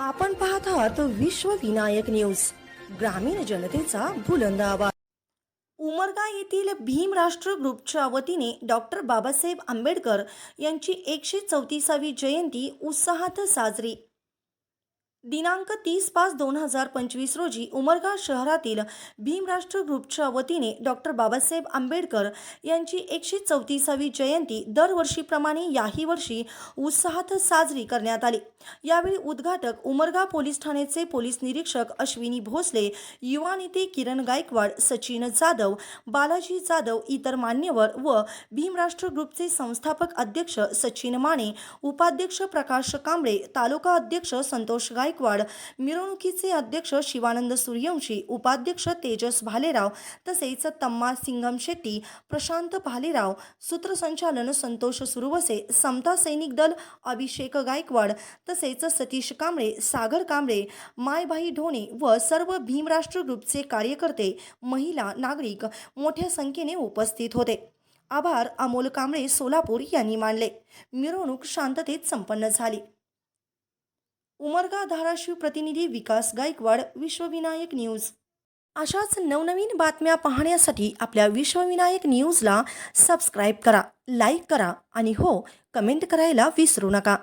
आपण पाहत आहात विश्व विनायक न्यूज ग्रामीण जनतेचा बुलंद आवाज. उमरगा येथील भीम राष्ट्र ग्रुपच्या वतीने डॉक्टर बाबासाहेब आंबेडकर यांची एकशे चौतीसावी जयंती उत्साहात साजरी. दिनांक तीस पाच दोन हजार पंचवीस रोजी उमरगा शहरातील भीमराष्ट्र ग्रुपच्या वतीने डॉक्टर बाबासाहेब आंबेडकर यांची एकशे चौतीसावी जयंती दरवर्षीप्रमाणे याही वर्षी उत्साहात साजरी करण्यात आली. यावेळी उद्घाटक उमरगा पोलीस ठाण्याचे पोलीस निरीक्षक अश्विनी भोसले युवा नेते किरण गायकवाड सचिन जाधव बालाजी जाधव इतर मान्यवर व भीमराष्ट्र ग्रुपचे संस्थापक अध्यक्ष सचिन माने उपाध्यक्ष प्रकाश कांबळे तालुका अध्यक्ष संतोष गाय गायकवाड मिरवणुकीचे अध्यक्ष शिवानंद सूर्यवंशी उपाध्यक्ष तेजस भालेराव तसेच तम्मा सिंघम शेट्टी प्रशांत भालेराव सूत्रसंचालन संतोष सुरवसे समता सैनिक दल अभिषेक गायकवाड तसेच सतीश कांबळे सागर कांबळे मायबाई ढोणे व सर्व भीमराष्ट्र ग्रुपचे कार्यकर्ते महिला नागरिक मोठ्या संख्येने उपस्थित होते. आभार अमोल कांबळे सोलापूर यांनी मानले. मिरवणूक शांततेत संपन्न झाली. उमरगा धाराशिव प्रतिनिधी विकास गायकवाड विश्वविनायक न्यूज. अशाच नवनवीन बातम्या पाहण्यासाठी आपल्या विश्वविनायक न्यूजला सबस्क्राईब करा लाईक करा आणि हो कमेंट करायला विसरू नका.